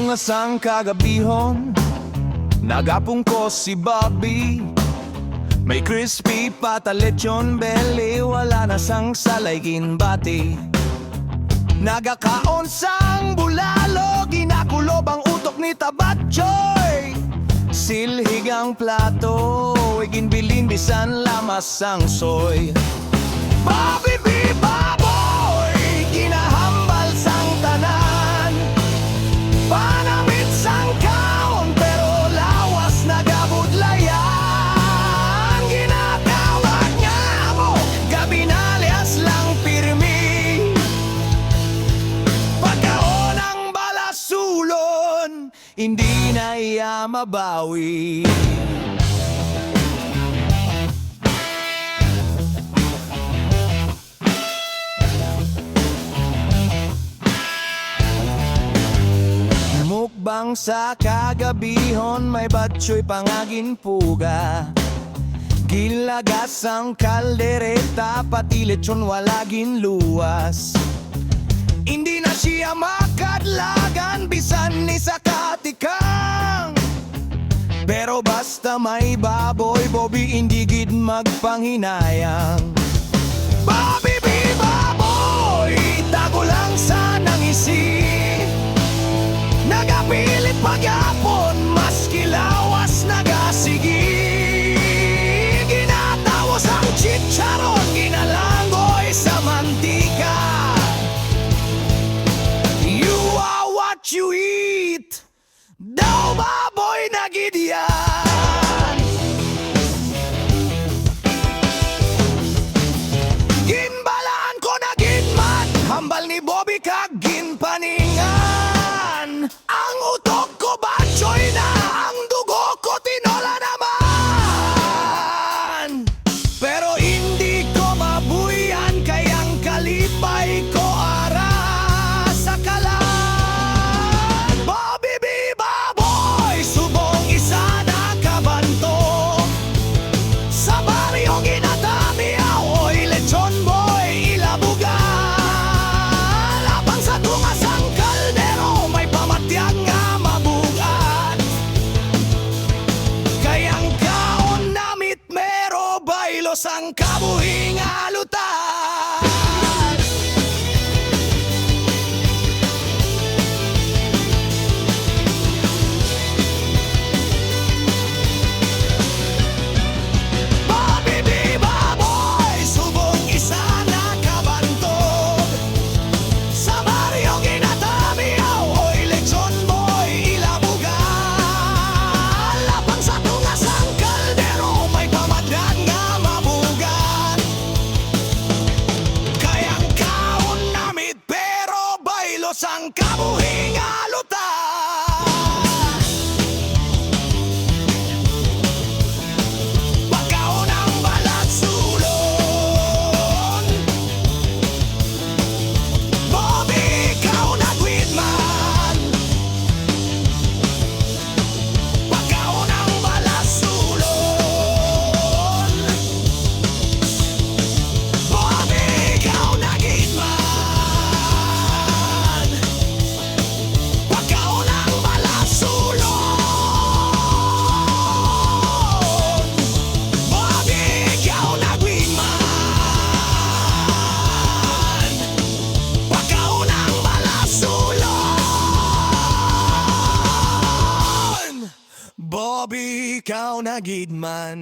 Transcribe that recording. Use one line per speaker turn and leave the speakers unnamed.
tunga sang kagabihon Nagapong ko si Bobby. May crispy pata lechon belly Wala na sang salaygin bati Nagakaon sang bulalo Ginakulob ang utok ni Tabatchoy. Silhigang plato Iginbilin bisan lamas sang soy. Bobby Hindi na iya mabawi. Mukbang sa kagabihon May batsoy pangagin puga Gilagas ang kaldereta Pati lechon walagin luwas. Hindi na siya makadlagan Bisan ni sa katikang Pero basta may baboy Bobby hindi gid magpanghinayang. Bobby B. Baboy Tago lang sa nangisi Nagapilit pagyapon Maski lawas nagasigi Ginatawas ang chicharon Ginalangoy sa mantika. You are what you eat baboy na gidyan bailos ang ikaw na gidman